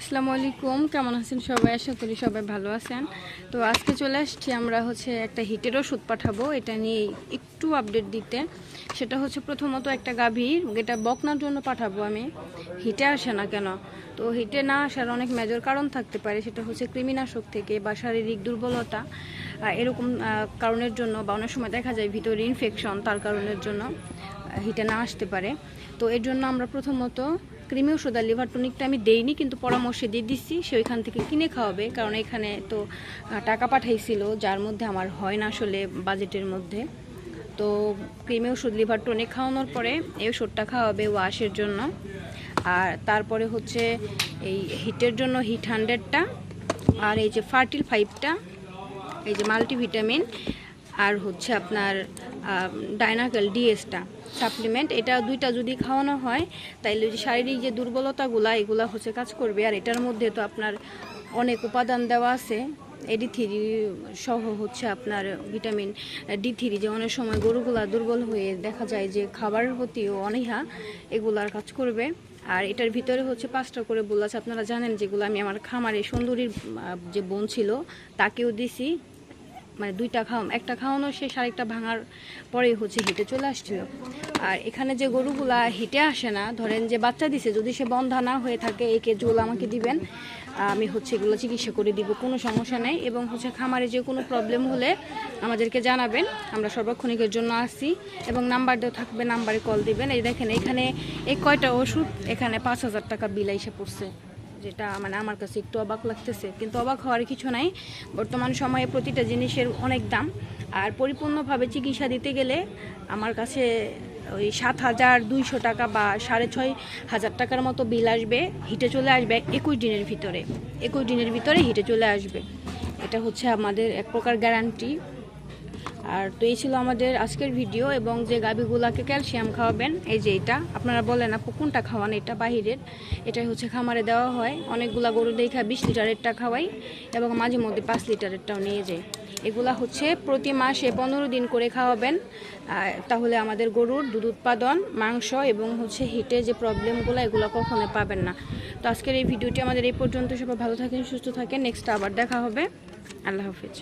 আসসালামু আলাইকুম, কেমন আছেন সবাই? আশা করি সবাই ভালো আছেন। তো আজকে চলে আসছি আমরা হচ্ছে একটা হিটের ওষুধ পাঠাবো, এটা নিয়ে একটু আপডেট দিতে। সেটা হচ্ছে প্রথমত একটা গাভীর এটা বকনার জন্য পাঠাবো আমি। হিটে আসে না কেন? তো হিটে না আসার অনেক মেজর কারণ থাকতে পারে, সেটা হচ্ছে কৃমিনাশক থেকে বা শারীরিক দুর্বলতা। এরকম কারণের জন্য বা অনেক সময় দেখা যায় ভিতরে ইনফেকশন তার কারণের জন্য হিটে না আসতে পারে। তো এর জন্য আমরা প্রথমত ক্রিমি ওষুধ আর লিভার টনিকটা আমি দেইনি, কিন্তু পরামর্শ দিয়ে দিচ্ছি সে ওইখান থেকে কিনে খাওয়াবে। কারণ এখানে তো টাকা পাঠাইছিল, যার মধ্যে আমার হয় না আসলে বাজেটের মধ্যে। তো ক্রিমি ওষুধ, লিভার টনিক খাওয়ানোর পরে এই ওষুধটা খাওয়াবে ওয়াশের জন্য। আর তারপরে হচ্ছে এই হিটের জন্য হিট হান্ড্রেডটা, আর এই যে ফার্টিল ফাইভটা, এই যে মাল্টিভিটামিন আর হচ্ছে আপনার ডাইনাকেল ডিএসটা, সাপ্লিমেন্ট, এটা দুইটা যদি খাওয়ানো হয়, তাইলে যে শারীরিক যে দুর্বলতাগুলা, এগুলা হচ্ছে কাজ করবে। আর এটার মধ্যে তো আপনার অনেক উপাদান দেওয়া আছে এডি থ্রি সহ হচ্ছে আপনার ভিটামিন ডি থ্রি, যে অনেক সময় গরুগুলা দুর্বল হয়ে দেখা যায় যে খাবারের প্রতিও অনীহা, এগুলার কাজ করবে। আর এটার ভিতরে হচ্ছে পাঁচটা করে বল আছে আপনারা জানেন যেগুলো আমি আমার খামারে সুন্দরীর যে বোন ছিল, তাকেও দিছি। মানে দুইটা খাওয়াম একটা খাওয়ানো শেষ, আরেকটা ভাঙার পরেই হচ্ছে হিটে চলে আসছিল। আর এখানে যে গরুগুলা হিটে আসে না, ধরেন যে বাচ্চা দিছে, যদি সে বন্ধা না হয়ে থাকে একে কেজগুলো আমাকে দিবেন, আমি হচ্ছে এগুলো চিকিৎসা করে দিব, কোনো সমস্যা নেই। এবং হচ্ছে খামারে যে কোনো প্রবলেম হলে আমাদেরকে জানাবেন, আমরা সর্বক্ষণিকের জন্য আসছি। এবং নাম্বার দেওয়া থাকবে, নাম্বারে কল দিবেন। এই দেখেন, এখানে এই কয়টা ওষুধ, এখানে পাঁচ হাজার টাকা বিল পড়ছে। যেটা মানে আমার কাছে একটু অবাক লাগতেছে, কিন্তু অবাক হওয়ার কিছু নাই। বর্তমান সময়ে প্রতিটা জিনিসের অনেক দাম। আর পরিপূর্ণভাবে চিকিৎসা দিতে গেলে আমার কাছে ওই সাত হাজার দুইশো টাকা বা সাড়ে ছয় হাজার টাকার মতো বিল আসবে, হিটে চলে আসবে একুশ দিনের ভিতরে। একুশ দিনের ভিতরে হিটে চলে আসবে। এটা হচ্ছে আমাদের এক প্রকার গ্যারান্টি আর তো এই ছিল আমাদের আজকের ভিডিও এবং যে গাভীগুলাকে ক্যালসিয়াম খাওয়াবেন, এই যে এটা, আপনারা বলেন আপু কোনটা খাওয়ান এটা বাহিরের? এটাই হচ্ছে খামারে দেওয়া হয়। অনেকগুলা গরু দেখা বিশ লিটারেরটা খাওয়াই এবং মাঝে মধ্যে পাঁচ লিটারেরটাও নিয়ে যায় এগুলা হচ্ছে প্রতি মাসে পনেরো দিন করে খাওয়াবেন। তাহলে আমাদের গরুর দুধ উৎপাদন, মাংস এবং হচ্ছে হিটে যে প্রবলেমগুলো এগুলো কখনো পাবেন না। তো আজকের এই ভিডিওটি আমাদের এই পর্যন্ত। সবাই ভালো থাকেন, সুস্থ থাকেন। নেক্সট আবার দেখা হবে। আল্লাহ হাফিজ।